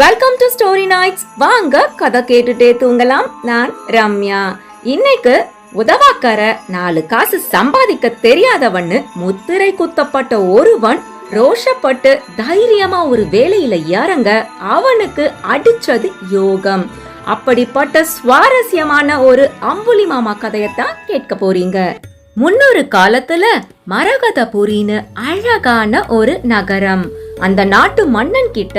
Welcome to story nights வாங்க கதை கேட்டுட்டே தூங்கலாம். நான் ரம்யா. இன்னைக்கு உதவாக்கார நாலு காசு சம்பாதிக்க தெரியாதவன்னு முத்திரை குத்தப்பட்ட ஒருவன் ரோஷப்பட்டு தைரியமா ஒரு வேலையில இறங்க அவனுக்கு அடிச்சது யோகம். அப்படிப்பட்ட சுவாரஸ்யமான ஒரு அம்புலி மாமா கதையத்தான் கேட்க போறீங்க. முன்னொரு காலத்துல மரகதபுரின்னு அழகான ஒரு நகரம். அந்த நாட்டு மன்னன் கிட்ட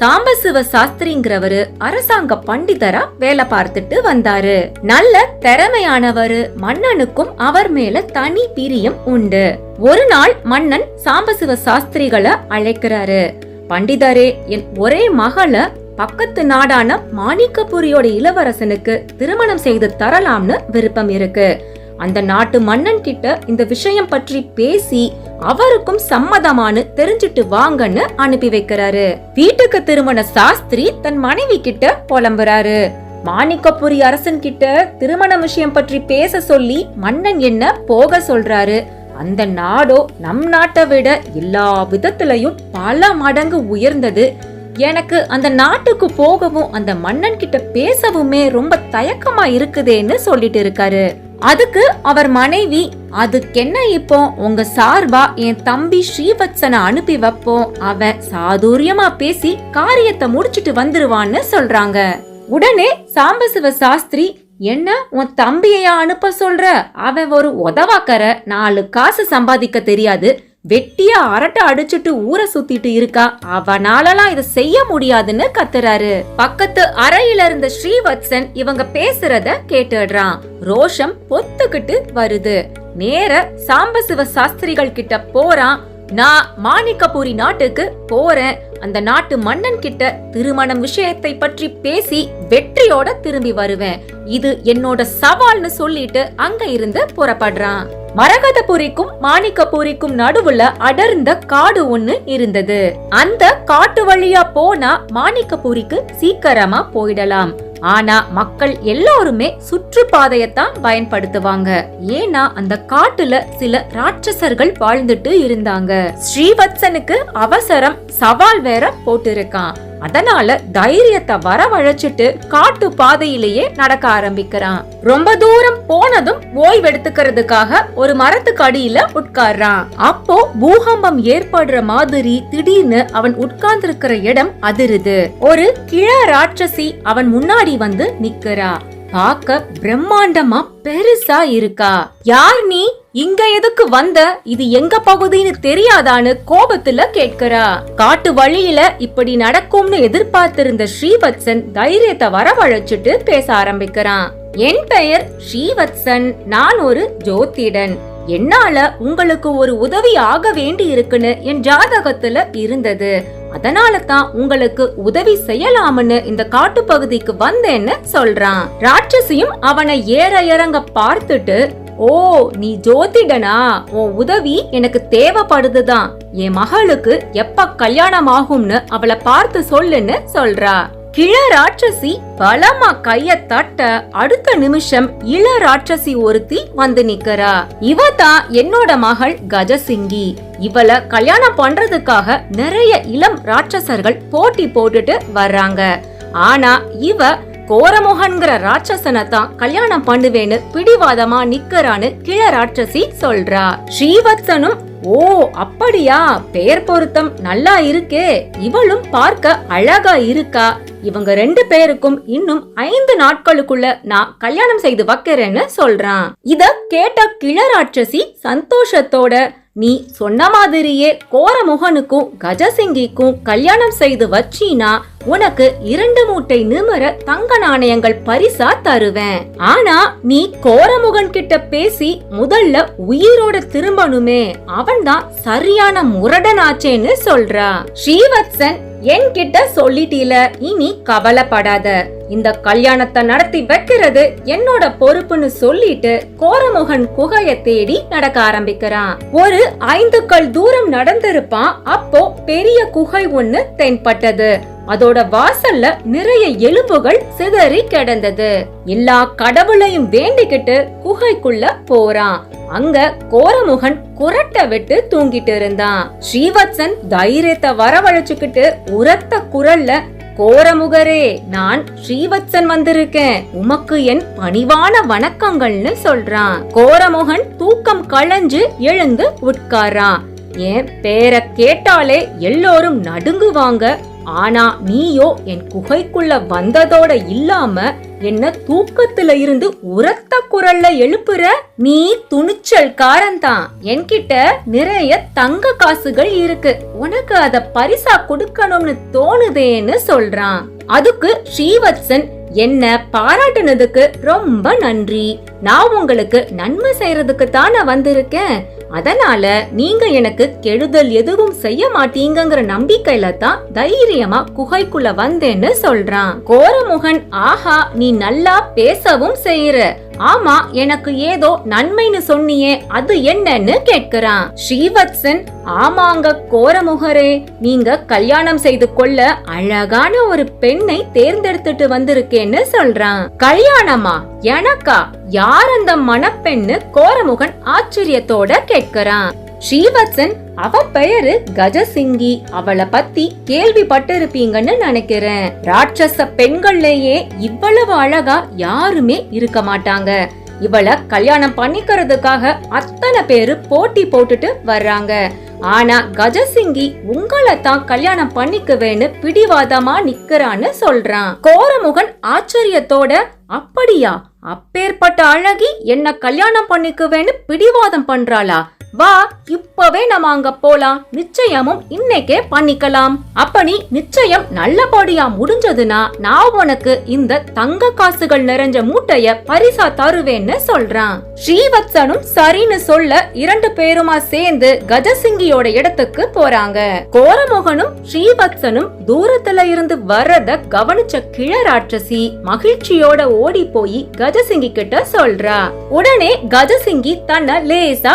சாம்பசிவ சாஸ்திரிங்கிறவரு அரசாங்க பண்டிதரா வேலை பார்த்துட்டு வந்தாரு. நல்ல திறமையானவரு மன்னனுக்கும் அவர் மேல தனி பிரியம் உண்டு. ஒரு நாள் மன்னன் சாம்பசிவ சாஸ்திரிகளை அழைக்கிறாரு. பண்டிதரே என் ஒரே மகளை பக்கத்து நாடான மாணிக்கபுரியோட இளவரசனுக்கு திருமணம் செய்து தரலாம்னு விருப்பம் இருக்கு. அந்த நாட்டு மன்னன் கிட்ட இந்த விஷயம் பற்றி பேசி அவருக்கும் சம்மதமானு தெரிஞ்சிட்டு வாங்கன்னு அனுப்பி வைக்கிறாரு. வீட்டுக்கு திருமண சாஸ்திரி தன் மனைவி கிட்ட புலம்புறாரு. மாணிக்கபுரி அரசன் கிட்ட திருமண விஷயம் பற்றி பேச சொல்லி மன்னன் என்ன போக சொல்றாரு. அந்த நாடோ நம் நாட்டை விட எல்லா விதத்திலையும் பல மடங்கு உயர்ந்தது. எனக்கு அந்த நாட்டுக்கு போகவும் அந்த மன்னன் கிட்ட பேசவுமே ரொம்ப தயக்கமா இருக்குதேன்னு சொல்லிட்டு இருக்காரு. அதுக்கு அவர் மனைவி அதுக்கென்ன இப்போ? உங்க சார்பா என் தம்பி ஸ்ரீவத்சனை அனுப்பி வைப்போம் அவன் சாதுரியமா பேசி காரியத்தை முடிச்சிட்டு வந்துருவான்னு சொல்றாங்க. உடனே சாம்பசிவ சாஸ்திரி என்ன உன் தம்பியையா அனுப்ப சொல்ற? அவன் ஒரு உதவாக்கற நாலு காசு சம்பாதிக்க தெரியாது. வெட்டியா அரட்டை அடிச்சுட்டு ஊரை சுத்திட்டு இருக்கா. அவனாலலாம் இதை செய்ய முடியாதுன்னு கத்துறாரு. பக்கத்து அறையில இருந்த ஸ்ரீவத்சன் இவங்க பேசுறத கேட்டுடுறான். ரோஷம் பொத்துக்கிட்டு வருது. நேர சாம்பசிவ சாஸ்திரிகள் கிட்ட போறான். நான் மாணிக்கபுரி நாட்டுக்கு போறேன். அந்த நாட்டு மன்னன் கிட்ட திருமணம் விஷயத்தை பற்றி பேசி வெற்றியோட திரும்பி வருவேன். இது என்னோட சவால்னு சொல்லிட்டு அங்க இருந்து புறப்படுறான். மரகதபுரிக்கும் மாணிக்கபுரிக்கும் நடுவுல அடர்ந்த காடு ஒண்ணு இருந்தது. அந்த காட்டு வழியா போனா மாணிக்கபுரிக்கு சீக்கிரமா போயிடலாம். ஆனா மக்கள் எல்லாருமே சுற்றுப்பாதையத்தான் பயன்படுத்துவாங்க. ஏன்னா அந்த காட்டுல சில ராட்சசர்கள் வாழ்ந்துட்டு இருந்தாங்க. ஸ்ரீவத்சனுக்கு அவசரம் சவால் வேற போட்டிருக்கான். அதனால தைரியத்தை வரவழைச்சிட்டு காட்டு பாதையிலேயே நடக்க ஆரம்பிக்கிறான். ரொம்ப தூரம் போனதும் ஓய்வெடுத்துக்கிறதுக்காக ஒரு மரத்துக்கு அடியில உட்கார்றான். அப்போ பூகம்பம் ஏற்படுற மாதிரி திடீர்னு அவன் உட்கார்ந்திருக்கிற இடம் அதிருது. ஒரு கிழ ராட்சசி அவன் முன்னாடி வந்து நிக்கிறா. பார்க்க பிரம்மாண்டமா பெருசா இருக்கா. யார் நீ? இங்க எதுக்கு வந்த? இது எங்க பகுதின்னு தெரியாதான்னு கோபத்துல கேட்கிறா. காட்டு வழியில இப்படி நடக்கும்னு எதிர்பார்த்திருந்த ஸ்ரீவத்சன் தைரியத்தை வரவழைச்சிட்டு பேச ஆரம்பிக்கிறான். என் பெயர் ஸ்ரீவத்சன். நான் ஒரு ஜோதிடன். என்னால உங்களுக்கு ஒரு உதவி ஆக வேண்டி இருக்குன்னு என் ஜாதகத்துல இருந்தது. அதனால தான் உங்களுக்கு உதவி செய்யலாம்னு இந்த காட்டு பகுதிக்கு வந்தேன்னு சொல்றான். ராட்சசியும் அவனை ஏற இறங்க பார்த்துட்டு ஓ நீ ஜோதிடனா? உன் உதவி எனக்கு தேவைப்படுதுதான். என் மகளுக்கு எப்ப கல்யாணம் ஆகும்னு அவளை பார்த்து சொல்லுன்னு சொல்றா. கிழ ராட்சசி பலமா கைய தட்ட அடுத்த நிமிஷம் இள ராட்சசி ஒருத்தி வந்து நிக்கிறா. இவ தான் என்னோட மகள் கஜசிங்கி. இவள கல்யாணம் பண்றதுக்காக நிறைய இளம் ராட்சசர்கள் போட்டி போட்டுட்டு வர்றாங்க. ஆனா இவ கோரமோகன்கிற ராட்சசனை தான் கல்யாணம் பண்ணுவேன்னு பிடிவாதமா நிக்கறான்னு கிழ ராட்சசி சொல்றா. ஸ்ரீவத்சனும் ஓ அப்படியா? பெயர் பொருத்தம் நல்லா இருக்கே. இவளும் பார்க்க அழகா இருக்கா? இவங்க ரெண்டு பேருக்கும் இன்னும் ஐந்து நாட்களுக்குள்ள நான் கல்யாணம் செய்து வைக்கிறேன்னு சொல்றான். இத கேட்ட கிளராட்சசி சந்தோஷத்தோட நீ சொன்ன மாதிரியே கோரமுகனுக்கும் கஜசிங்கிக்கும் கல்யாணம் செய்து வச்சீனா உனக்கு இரண்டு மூட்டை நிமிர தங்க நாணயங்கள் பரிசா தருவேன். ஆனா நீ கோரமுகன் கிட்ட பேசி முதல்ல உயிரோட திரும்பணுமே. அவன்தான் சரியான முரடனாச்சேன்னு சொல்றா. ஸ்ரீவத்சன் என்கிட்ட சொல்லிட்டீல இனி கவலைப்படாத. இந்த கல்யாணத்தை நடத்தி வைக்கிறது என்னோட பொறுப்புன்னு சொல்லிட்டு கோரமுகன் குகைய தேடி நடக்க ஆரம்பிக்கிறான். ஒரு ஐந்து கல் தூரம் நடந்திருப்பான் அப்போ பெரிய குகை ஒண்ணு தென்பட்டது. அதோட வாசல்ல நிறைய எலும்புகள் சிதறி கிடந்தது. எல்லா கடவுளையும் வேண்டிக்கிட்டு குகைக்குள்ள போறான். அங்க கோரமுகன் குரட்ட விட்டு தூங்கிட்டு இருந்தான். ஸ்ரீவத்சன் தைரியத்தை வரவழைச்சுக்கிட்டு உரத்த குரல்ல கோரமுகரே நான் ஸ்ரீவத்சன் வந்திருக்கேன். உமக்கு என் பணிவான வணக்கங்கள்னு சொல்றான் கோரமுகன் தூக்கம் களைஞ்சு எழுந்து உட்காரான் என் பேரை கேட்டாலே எல்லோரும் நடுங்குவாங்க. ஆனா நீயோ என் குகைக்குள்ள வந்ததோட இல்லாம என்ன தூக்கத்துல இருந்து உரத்த குரல்ல எழுப்புற? நீ துணிச்சல்காரன் தான் என்கிட்ட நிறைய தங்க காசுகள் இருக்கு. உனக்கு அத பரிசா கொடுக்கணும்னு தோணுதேன்னு சொல்றான். அதுக்கு ஸ்ரீவத்சன் என்ன பாராட்டுனதுக்கு ரொம்ப நன்றி. நான் உங்களுக்கு நன்மை செய்யறதுக்கு தானே வந்திருக்கேன். அதனால நீங்க எனக்கு கெடுதல் எதுவும் செய்ய மாட்டீங்கங்கிற நம்பிக்கையில தான் தைரியமா குகைக்குள்ள வந்தேன்னு சொல்றான். கோரமுகன் ஆஹா நீ நல்லா பேசவும் செய்யற. ஆமா எனக்கு ஏதோ நன்மைன்னு சொன்னியே அது என்னன்னு கேட்கிறான். ஸ்ரீவத்சன் ஆமாங்க கோரமுகரே நீங்க கல்யாணம் செய்து கொள்ள அழகான ஒரு பெண்ணை தேர்ந்தெடுத்துட்டு வந்திருக்கேன்னு சொல்றான். கல்யாணமா? எனக்கா? யார் அந்த மணப்பெண்ணு? கோரமுகன் ஆச்சரியத்தோட கேட்கிறான். ஸ்ரீவத்சன் அவ பெயரு கஜசிங்கி. அவளை பத்தி கேள்விப்பட்டிருப்பீங்கன்னு நினைக்கிறேன். ராட்சச பெண்கள்லயே இவ்வளவு அழகா யாருமே இருக்க மாட்டாங்க. இவளை கல்யாணம் பண்ணிக்கிறதுக்காக அத்தனை பேரு போட்டி போட்டுட்டு வர்றாங்க. ஆனா கஜசிங்கி உங்களை தான் கல்யாணம் பண்ணிக்குவேன்னு பிடிவாதமா நிக்கிறான்னு சொல்றான். கோரமுகன் ஆச்சரியத்தோட அப்படியா? அப்பேற்பட்ட அழகி என்ன கல்யாணம் பண்ணிக்குவேன்னு பிடிவாதம் பண்றாளா? வா இப்பவே நம்ம அங்க போலாம். நிச்சயமும் இன்னைக்கே பண்ணிக்கலாம். அப்ப நீ நிச்சயம் நல்லபடியா முடிஞ்சதுன்னா நான் உனக்கு இந்த தங்க காசுகள் நிறைஞ்ச மூட்டைய பரிசா தருவேன்னு சொல்றான். ஸ்ரீவத்சனும் சரின்னு சொல்ல இரண்டு பேருமா சேர்ந்து கஜசிங்கியோட இடத்துக்கு போறாங்க. கோரமோகனும் ஸ்ரீவத்சனும் தூரத்துல இருந்து வர்றத கவனிச்ச கிழராட்சசி மகிழ்ச்சியோட ஓடி போய் கஜசிங்கி கிட்ட சொல்றா. உடனே கஜசிங்கி தன்னை லேசா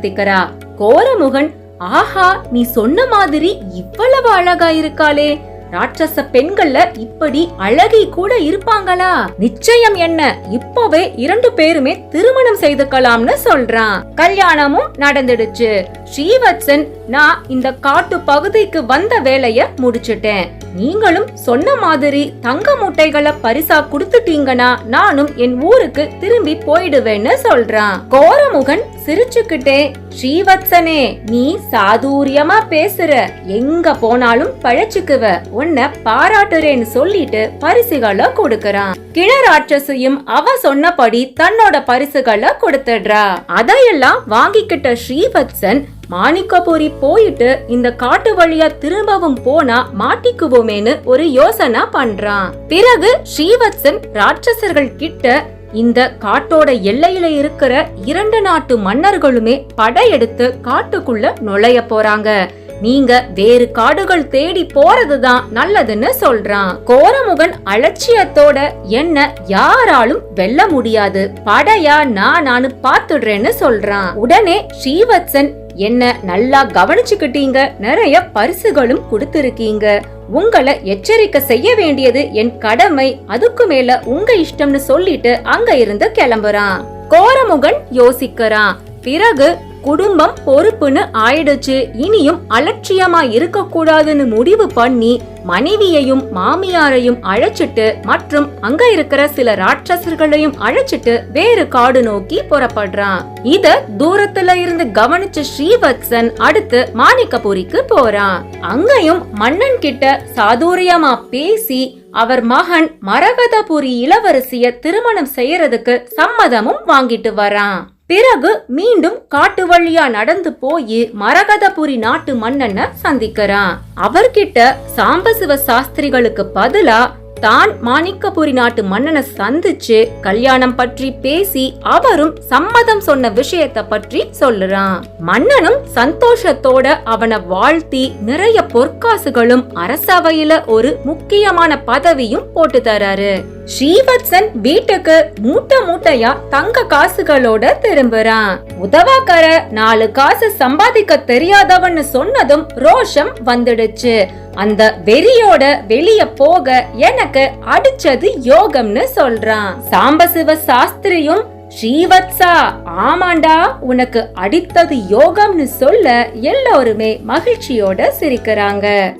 அழகுபடுத்திக்கிறா கோரமுகன் ஆஹா நீ சொன்ன மாதிரி இவ்வளவு அழகா இருக்காளே. ராட்சச பெண்கள்ல இப்படி அழகி கூட இருப்பாங்களா? நிச்சயம் என்ன? இப்பவே இரண்டு பேருமே திருமணம் செய்துக்கலாம்னு சொல்றான். கல்யாணமும் நடந்துடுச்சு. ஸ்ரீவத்சன் நான் இந்த காட்டு பகுதிக்கு வந்த வேலைய முடிச்சிட்டேன். நீங்களும் சொன்ன மாதிரி தங்க முட்டைகளை பரிசா கொடுத்துட்டீங்கன்னா நானும் என் ஊருக்கு திரும்பி போயிடுவேன்னு சொல்றான். கோரமுகன் சிரிச்சுக்கிட்டே ஸ்ரீவத்சனே நீ சாதுரியமா பேசுற. எங்க போனாலும் பழச்சுக்குவ. உன்னை பாராட்டுறேன்னு சொல்லிட்டு பரிசுகளை கொடுக்கறான். கிழராட்சசியும் அவ சொன்னபடி தன்னோட பரிசுகளை கொடுத்துடுறா. அதையெல்லாம் வாங்கிக்கிட்ட ஸ்ரீவத்சன் மாணிக்கபுரி போயிட்டு இந்த காட்டு வழியா திரும்பவும் போனா மாட்டிக்குவோமேன்னு ஒரு யோசனை பண்றான். பிறகு ஸ்ரீவத்சன் ராட்சசர்கள் கிட்ட இந்த காட்டோட எல்லையில இருக்கிற இரண்டு நாட்டு மன்னர்களுமே படையெடுத்து காட்டுக்குள்ள நுழைய போறாங்க. நீங்க வேறு காடுகள் தேடி போறதுதான் நல்லதுன்னு சொல்றான். கோரமுகன் அலட்சியத்தோட என்ன யாராலும் வெல்ல முடியாது. படையா நான் நானு பாத்துடுறேன்னு சொல்றான். உடனே ஸ்ரீவத்சன் என்ன நல்லா கவனிச்சுக்கிட்டீங்க? நிறைய பரிசுகளும் கொடுத்திருக்கீங்க. உங்களை எச்சரிக்கை செய்ய வேண்டியது என் கடமை. அதுக்கு மேல உங்க இஷ்டம்னு சொல்லிட்டு அங்க இருந்து கிளம்புறான். கோரமுகன் யோசிக்கிறான். பிறகு குடும்பம் பொறுப்புன்னு ஆயிடுச்சு. இனியும் அலட்சியமா இருக்க கூடாதுன்னு முடிவு பண்ணி மனைவியையும் மாமியாரையும் அழைச்சிட்டு மற்றும் அங்க இருக்கிற சில ராட்சசர்களையும் அழைச்சிட்டு வேறு காடு நோக்கி புறப்படுறான். இத தூரத்துல இருந்து கவனிச்ச ஸ்ரீவத்சன் அடுத்து மாணிக்கபுரிக்கு போறான். அங்கேயும் மன்னன் கிட்ட சாதுரியமா பேசி அவர் மகன் மரகதபுரி இளவரசிய திருமணம் செய்யறதுக்கு சம்மதமும் வாங்கிட்டு வரான். பிறகு மீண்டும் காட்டு வழியா நடந்து போய் மரகதபுரி நாட்டு மன்னனை சந்திக்கிறான். அவர்கிட்ட சாம்பசிவ சாஸ்திரிகளுக்கு பதிலா தான் மாணிக்கபுரி நாட்டு மன்னனை சந்திச்சு கல்யாணம் பற்றி பேசி அவரும் சம்மதம் சொன்ன விஷயத்த பற்றி சொல்லுறான். மன்னனும் சந்தோஷத்தோட அவனை வாழ்த்தி நிறைய பொற்காசுகளும் அரசவையில ஒரு முக்கியமான பதவியும் போட்டு தராரு. ஸ்ரீவத்சன் வீட்டுக்கு மூட்டை மூட்டையா தங்க காசுகளோட திரும்புறான். உதவாக்கர நாலு காசு சம்பாதிக்க தெரியாதவன்னு சொன்னதும் ரோஷம் வந்துடுச்சு. அந்த வெறியோட வெளிய போக எனக்கு அடிச்சது யோகம்னு சொல்றான். சாம்பசிவ சாஸ்திரியும் ஸ்ரீவத்சா ஆமாண்டா உனக்கு அடித்தது யோகம்னு சொல்ல எல்லோருமே மகிழ்ச்சியோட சிரிக்கிறாங்க.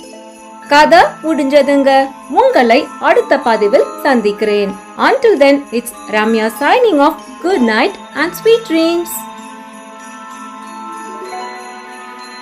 கதை முடிஞ்சதுங்க. உங்களை அடுத்த பதிவில் சந்திக்கிறேன். Until then it's Ramya signing off. Good night and sweet dreams.